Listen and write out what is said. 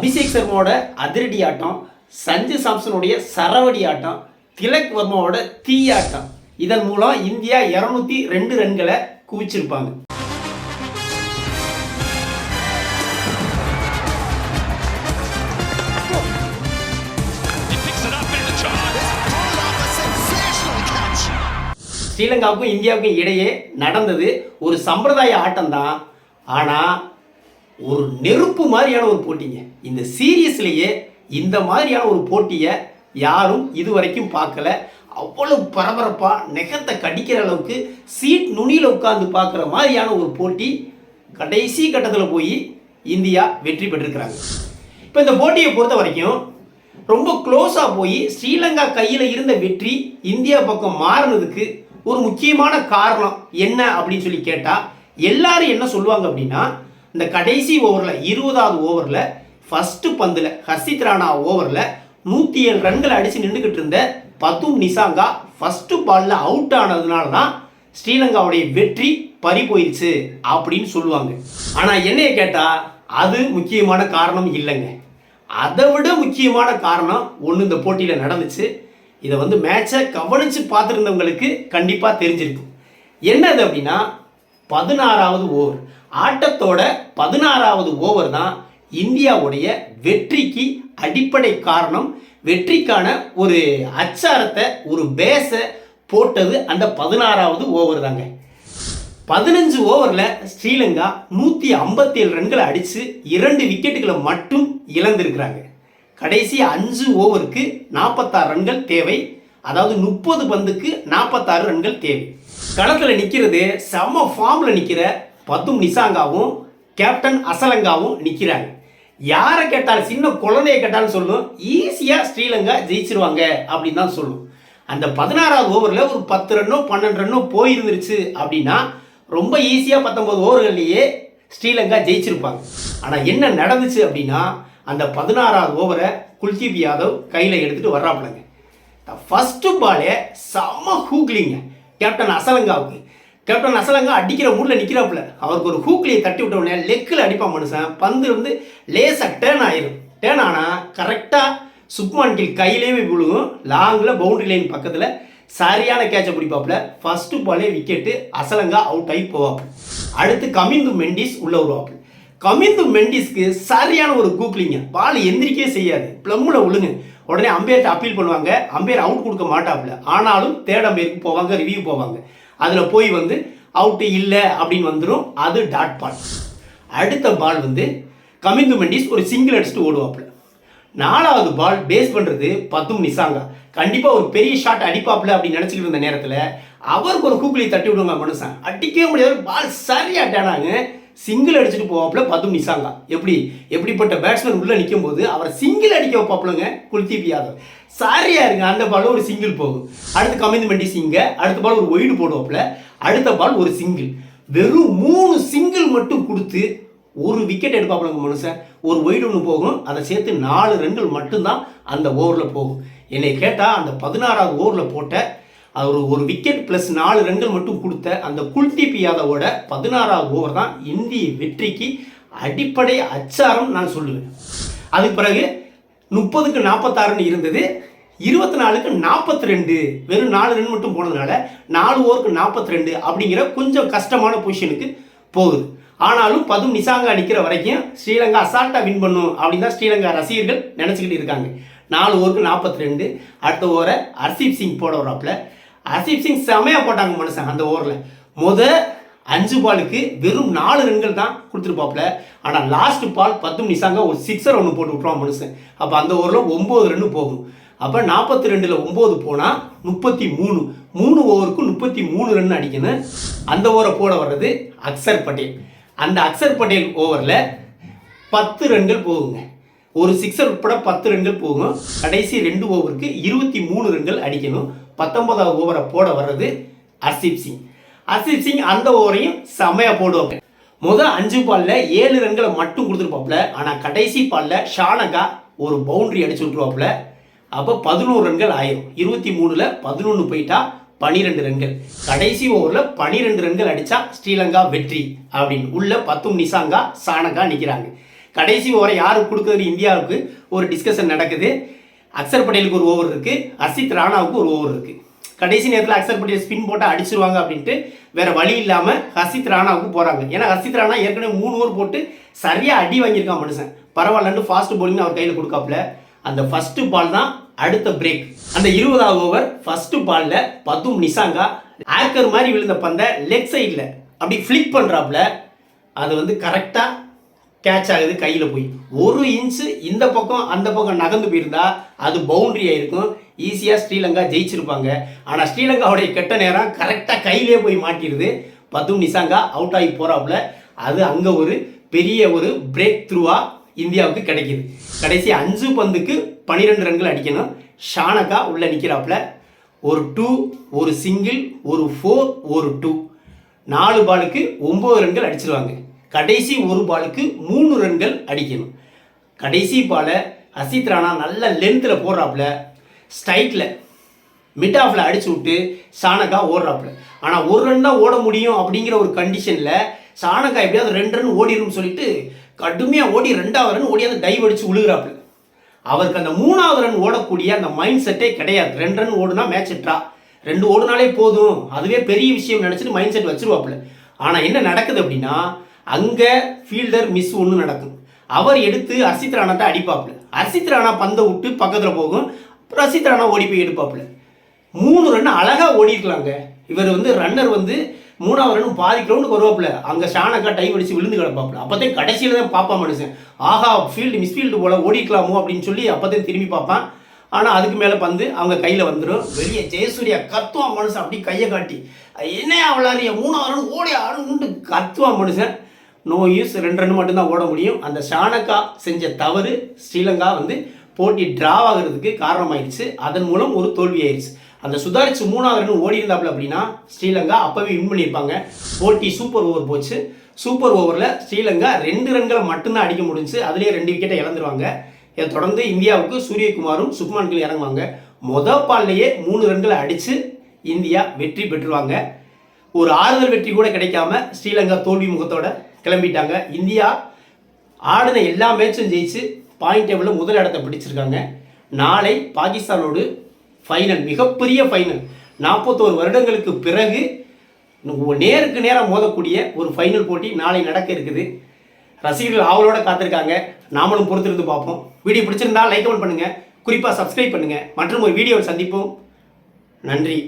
அபிஷேக் சர்மாவோட அதிரடி ஆட்டம் சஞ்சு சாம்சனுடைய சரவடி ஆட்டம் திலக் வர்மாவோட தீயாட்டம் இதன் மூலம் இந்தியா இருநூத்தி ரெண்டு ரன்களை குவிச்சிருப்பாங்க. ஸ்ரீலங்காவுக்கும் இந்தியாவுக்கும் இடையே நடந்தது ஒரு சம்பிரதாய ஆட்டம் தான் ஆனால் ஒரு நெருப்பு மாதிரியான ஒரு போட்டிங்க. இந்த சீரியஸ்லேயே இந்த மாதிரியான ஒரு போட்டியை யாரும் இதுவரைக்கும் பார்க்கல. அவ்வளவு பரபரப்பாக நெகத்தை கடிக்கிற அளவுக்கு சீட் நுனியில் உட்காந்து பார்க்குற மாதிரியான ஒரு போட்டி கடைசி கட்டத்தில் போய் இந்தியா வெற்றி பெற்றிருக்கிறாங்க. இப்போ இந்த போட்டியை பொறுத்த வரைக்கும் ரொம்ப க்ளோஸாக போய் ஸ்ரீலங்கா கையில் இருந்த வெற்றி இந்தியா பக்கம் மாறினதுக்கு ஒரு முக்கியமான காரணம் என்ன அப்படின்னு சொல்லி கேட்டால் எல்லாரும் என்ன சொல்லுவாங்க அப்படின்னா இந்த கடைசி ஓவரில் இருபதாவது ஓவரில் ஃபஸ்ட்டு பந்தில் ஹர்ஷித் ராணா ஓவரில் நூற்றி ஏழு ரன்கள் அடித்து நின்றுக்கிட்டு இருந்த பத்தும் நிசாங்கா ஃபஸ்ட்டு பாலில் அவுட் ஆனதுனால தான் ஸ்ரீலங்காவுடைய வெற்றி பறி போயிடுச்சு அப்படின்னு சொல்லுவாங்க. ஆனால் என்னைய கேட்டால் அது முக்கியமான காரணம் இல்லைங்க. அதை விட முக்கியமான காரணம் ஒன்று இந்த போட்டியில் நடந்துச்சு. இதை வந்து மேட்சை கவனித்து பார்த்துருந்தவங்களுக்கு கண்டிப்பாக தெரிஞ்சிருக்கும். என்னது அப்படின்னா பதினாறாவது ஓவர். ஆட்டத்தோட பதினாறாவது ஓவர் தான் இந்தியாவுடைய வெற்றிக்கு அடிப்படை காரணம். வெற்றிக்கான ஒரு அச்சாரத்தை ஒரு பேஸை போட்டது அந்த பதினாறாவது ஓவர் தாங்க. பதினஞ்சு ஓவரில் ஸ்ரீலங்கா நூற்றி ஐம்பத்தேழு ரன்களை அடித்து இரண்டு விக்கெட்டுகளை மட்டும் இழந்திருக்கிறாங்க. கடைசி அஞ்சு ஓவருக்கு நாற்பத்தாறு ரன்கள் தேவை. அதாவது முப்பது பந்துக்கு நாற்பத்தாறு ரன்கள் தேவை. களத்தில் நிற்கிறது செம்ம ஃபார்மில் நிற்கிற பத்தும் நிசாங்காவும் கேப்டன் அசலங்காவும் நிற்கிறாங்க யாரை கேட்டாலும் சின்ன குழந்தைய கேட்டாலும் சொல்லும் ஈஸியாக ஸ்ரீலங்கா ஜெயிச்சிருவாங்க அப்படின்னு தான் சொல்லும். அந்த பதினாறாவது ஓவரில் ஒரு பத்து ரன்னோ பன்னெண்டு ரன்னோ போயிருந்துருச்சு அப்படின்னா ரொம்ப ஈஸியாக பத்தொன்பது ஓவர்கள்லேயே ஸ்ரீலங்கா ஜெயிச்சிருப்பாங்க. ஆனால் என்ன நடந்துச்சு அப்படின்னா அந்த பதினாறாவது ஓவரை குல்தீப் யாதவ் கையில் எடுத்துகிட்டு வர்றாப்புலங்க. ஃபஸ்ட்டு பாலே செம்ம ஹூக்லிங்க கேப்டன் அசலங்காவுக்கு. கேப்டன் அசலங்கா அடிக்கிற மூடில் நிற்கிறாப்புல அவருக்கு ஒரு ஹூக்லியை தட்டி விட்ட உடனே லெக்கில் அடிப்பான் மனுஷன். பந்து வந்து லேசாக டேர்ன் ஆயிரும். டேர்ன் ஆனால் கரெக்டாக சுப்மான் கில் கையிலே விழுகும். லாங்கில் பவுண்டரி லைன் பக்கத்தில் சரியான கேட்சை பிடிப்பாப்புல. ஃபஸ்ட்டு பாலே விக்கெட்டு அசலங்கா அவுட் ஆகி போவாப்பு அடுத்து கமிந்து மெண்டிஸ் உள்ளே வருவாப்பு கமிந்து மெண்டிஸ்க்கு சரியான ஒரு கூக்லிங்க பால் எந்திரிக்கவே செய்யாது. ப்ளம்மில் விழுங்க உடனே அம்பேர்ட்ட அப்பீல் பண்ணுவாங்க. அம்பேர் அவுட் கொடுக்க மாட்டாப்புல. ஆனாலும் தேர்ட் அம்பேருக்கு போவாங்க ரிவ்யூ போவாங்க. அதில் போய் வந்து அவுட்டு இல்லை அப்படின்னு வந்துடும் அது டாட் பால் அடுத்த பால் வந்து கமிந்து மெண்டிஸ் ஒரு சிங்கிள் அடிச்சுட்டு ஓடுவாப்புல. நாலாவது பால் பேஸ் பண்ணுறது பத்தும் நிசாங்கா. கண்டிப்பாக ஒரு பெரிய ஷாட் அடிப்பாப்புல அப்படின்னு நினச்சிக்கிட்டு இருந்த நேரத்தில் அவருக்கு ஒரு கூக்குலி தட்டி விடுவாங்க மனுஷன். அடிக்கவே முடியாது. பால் சரியாட்டானாங்க சிங்கிள் அடிச்சுட்டு போவாப்புல பதும் நிசாங்கா. எப்படி? எப்படிப்பட்ட பேட்ஸ்மேன் உள்ளே நிற்கும் போது அவரை சிங்கிள் அடிக்க வைப்பாப்புலங்க குல்தீப் யாதவ். சாரியா இருங்க அந்த பால் ஒரு சிங்கிள் போகும். அடுத்து கமிந்து மெண்டிஸ் அடுத்த பால் ஒரு ஒயிடு போடுவாப்புல அடுத்த பால் ஒரு சிங்கிள் வெறும் மூணு சிங்கிள் மட்டும் கொடுத்து ஒரு விக்கெட் எடுப்பாப்புலங்க மனுஷன். ஒரு ஒயிடு ஒன்று போகும் அதை சேர்த்து நாலு ரன்கள் மட்டும்தான் அந்த ஓவரில் போகும். என்னை கேட்டால் அந்த பதினாறாவது ஓவரில் போட்ட அவர் ஒரு விக்கெட் ப்ளஸ் நாலு ரன்கள் மட்டும் கொடுத்த அந்த குல்தீப் யாதவோட பதினாறாவது ஓவர் தான் இந்திய வெற்றிக்கு அடிப்படை அச்சாரம் நான் சொல்லுவேன். அதுக்கு பிறகு முப்பதுக்கு நாற்பத்தாறுன்னு இருந்தது இருபத்தி நாலுக்கு நாற்பத்தி ரெண்டு வெறும் நாலு ரன் மட்டும் போனதுனால நாலு ஓவருக்கு நாற்பத்தி ரெண்டு அப்படிங்கிற கொஞ்சம் கஷ்டமான பொசிஷனுக்கு போகுது. ஆனாலும் பதும் நிசாங்க அடிக்கிற வரைக்கும் ஸ்ரீலங்கா அசால்ட்டாக வின் பண்ணும் அப்படின்னு தான் ஸ்ரீலங்கா ரசிகர்கள் நினச்சிக்கிட்டு இருக்காங்க. நாலு ஓவருக்கு நாற்பத்தி ரெண்டு அடுத்த ஓவரை ஹர்ஷீப் சிங் போட வராப்புல. ஹர்ஷீப் சிங் செமையாக போட்டாங்க மனுஷன் அந்த ஓவரில். முத அஞ்சு பாலுக்கு வெறும் நாலு ரன்கள் தான் கொடுத்துருப்பாப்புல. ஆனால் லாஸ்ட் பால் பத்து மணி சாங்க ஒரு சிக்ஸர் ஒன்று போட்டு விட்ருவான் மனுஷன். அப்போ அந்த ஓவரில் ஒம்பது ரன்னு போகும். அப்போ நாற்பத்தி ரெண்டில் ஒம்பது போனால் முப்பத்தி மூணு மூணு ஓவருக்கு முப்பத்தி மூணு ரன் அடிக்கணும். அந்த ஓவரை போட வர்றது அக்சர் பட்டேல். அந்த அக்சர் பட்டேல் ஓவரில் பத்து ரன்கள் போகுங்க. ஒரு சிக்ஸர் உட்பட பத்து ரன்கள் போகும். கடைசி ரெண்டு ஓவருக்கு இருபத்தி மூணு ரன்கள் அடிக்கணும். பத்தொன்பதாவது ஓவரை போட வர்றது அர்ஷிப் சிங். அர்ஷிப் சிங் அந்த ஓவரையும் செமையாக போடுவாங்க. முதல் அஞ்சு பால்ல ஏழு ரன்களை மட்டும் கொடுத்துருப்பாப்புல. ஆனால் கடைசி பால்ல ஷானகா ஒரு பவுண்டரி அடிச்சு விட்ருவாப்புல அப்போ பதினோரு ரன்கள் ஆயிரும். இருபத்தி மூணில் பதினொன்று போயிட்டா பனிரெண்டு ரன்கள். கடைசி ஓவரில் பனிரெண்டு ரன்கள் அடித்தா ஸ்ரீலங்கா வெற்றி அப்படின்னு. உள்ள பத்தும் நிசாங்கா சானகா நிற்கிறாங்க கடைசி ஓவரை யாருக்கு கொடுக்குறது? இந்தியாவுக்கு ஒரு டிஸ்கஷன் நடக்குது. அக்சர் பட்டேலுக்கு ஒரு ஓவர் இருக்கு அசித் ராணாவுக்கு ஒரு ஓவர் இருக்கு. கடைசி நேரத்தில் அக்சர் பட்டேல் ஸ்பின் போட்டால் அடிச்சிருவாங்க அப்படின்ட்டு வேற வழி இல்லாமல் ஹசித் ராணாவுக்கு போகிறாங்க ஏன்னா ஹசித் ராணா ஏற்கனவே மூணு ஓவர் போட்டு சரியாக அடி வாங்கியிருக்கான் மனுஷன். பரவாயில்லன்னு ஃபாஸ்ட் போலிங் அவர் கையில் கொடுக்காப்புல. அந்த ஃபர்ஸ்ட் பால் தான் அடுத்த பிரேக் அந்த இருபதாவது ஓவர் ஃபர்ஸ்ட் பால்ல பதும் நிசாங்கா ஆக்கர் மாதிரி விழுந்த பந்தை லெக் சைடில் அப்படி ஃப்ளிக் பண்ணுறாப்புல அது வந்து கரெக்டாக கேட்ச் ஆகுது கையில் போய். ஒரு இன்ச்சு இந்த பக்கம் அந்த பக்கம் நகர்ந்து போயிருந்தா அது பவுண்டரி ஆகிருக்கும் ஈஸியாக ஸ்ரீலங்கா ஜெயிச்சிருப்பாங்க. ஆனால் ஸ்ரீலங்காவுடைய கெட்ட நேரம் கரெக்டாக கையிலே போய் மாட்டிடுது பத்து நிசாங்கா அவுட் ஆகி போகிறாப்புல அது அங்கே ஒரு பெரிய ஒரு பிரேக் த்ரூவாக இந்தியாவுக்கு கிடைக்கிது. கடைசி அஞ்சு பந்துக்கு பன்னிரெண்டு ரன்கள் அடிக்கணும். ஷானகா உள்ளே நிற்கிறாப்புல ஒரு டூ ஒரு சிங்கிள் ஒரு ஃபோர் ஒரு டூ நாலு பாலுக்கு ஒம்பது ரன்கள் அடிச்சிருவாங்க. கடைசி ஒரு பாலுக்கு மூணு ரன்கள் அடிக்கணும். கடைசி பாலை அசித் ராணா நல்ல லென்த்தில் போடுறாப்புல ஸ்ட்ரைட்டில் மிட் ஆஃபில் அடிச்சு விட்டு சாணக்கா ஓடுறாப்புல. ஆனால் ஒரு ரன் தான் ஓட முடியும் அப்படிங்கிற ஒரு கண்டிஷனில் சாணக்கா எப்படியாவது ரெண்டு ரன் ஓடிடும் சொல்லிட்டு கடுமையாக ஓடி ரெண்டாவது ரன் ஓடியாந்து டைவ் அடிச்சு விழுகிறாப்புல அவருக்கு அந்த மூணாவது ரன் ஓடக்கூடிய அந்த மைண்ட் செட்டே கிடையாது. ரெண்டு ரன் ஓடுனா மேட்ச் எட்ரா ரெண்டு ஓடுனாலே போதும். அதுவே பெரிய விஷயம் நினச்சிட்டு மைண்ட் செட் வச்சிருவாப்புல. ஆனால் என்ன நடக்குது அப்படின்னா அங்கே ஃபீல்டர் மிஸ் ஒன்று நடக்கும். அவர் எடுத்து அர்ஷித் ராணாத்தை அடிப்பாப்புல. அர்ஷித் ராணா பந்தை விட்டு பக்கத்தில் போகும். அப்புறம் அர்ஷித் ராணா ஓடி போய் எடுப்பாப்புல. மூணு ரன் அழகாக ஓடி இருக்கலாங்க இவர் வந்து ரன்னர் வந்து மூணாவது ரன் பாதி கிரவுண்டுக்கு வருவாப்புல. அங்கே ஷானக்கா டைம் அடிச்சு விழுந்து கிடப்பாப்புல. அப்போதான் கடைசியில் தான் பார்ப்பான் மனுஷன். ஆஹா ஃபீல்டு மிஸ்ஃபீல்டு போல ஓடிக்கலாமோ அப்படின்னு சொல்லி அப்போதான் திரும்பி பார்ப்பான் ஆனால் அதுக்கு மேலே பந்து அவங்க கையில் வந்துடும் வெளியே ஜெயசூர்யா கத்துவான் மனுஷன். அப்படி கையை காட்டி என்ன அவளாரிய மூணாவது ரன் ஓடி ஆடுன்னு கத்துவான் மனுஷன். நோ யூஸ் ரெண்டு ரன் மட்டும்தான் ஓட முடியும். அந்த ஷானக்கா செஞ்ச தவறு ஸ்ரீலங்கா வந்து போட்டி டிராவ் ஆகிறதுக்கு காரணமாயிடுச்சு அதன் மூலம் ஒரு தோல்வி ஆயிடுச்சு அந்த சுதாரிச்சு மூணாவது ரன் ஓடி இருந்தாப்புல அப்படின்னா ஸ்ரீலங்கா அப்பவே வின் பண்ணியிருப்பாங்க. போட்டி சூப்பர் ஓவர் போச்சு. சூப்பர் ஓவரில் ஸ்ரீலங்கா ரெண்டு ரன்களை மட்டும்தான் அடிக்க முடிஞ்சு அதுலேயே ரெண்டு விக்கெட்டை இழந்துருவாங்க. இதை தொடர்ந்து இந்தியாவுக்கு சூரியகுமாரும் சுக்மான்கள் இறங்குவாங்க. மொத பால்லையே மூணு ரன்களை அடித்து இந்தியா வெற்றி பெற்றுருவாங்க. ஒரு ஆறுதல் வெற்றி கூட கிடைக்காம ஸ்ரீலங்கா தோல்வி முகத்தோட கிளம்பிட்டாங்க. இந்தியா ஆடின எல்லா மேட்சும் ஜெயிச்சு பாயிண்ட் டேபிளில் முதல் இடத்தை பிடிச்சிருக்காங்க. நாளை பாகிஸ்தானோடு ஃபைனல் மிகப்பெரிய ஃபைனல் நாற்பத்தோரு வருடங்களுக்கு பிறகு நேருக்கு நேரம் மோதக்கூடிய ஒரு ஃபைனல் போட்டி நாளை நடக்க இருக்குது. ரசிகர்கள் ஆவலோட காத்திருக்காங்க. நாமளும் பொறுத்திருந்து பார்ப்போம். வீடியோ பிடிச்சிருந்தா லைக் கமெண்ட் பண்ணுங்கள் குறிப்பாக சப்ஸ்கிரைப் பண்ணுங்கள் மற்றும் ஒரு வீடியோவை சந்திப்போம். நன்றி.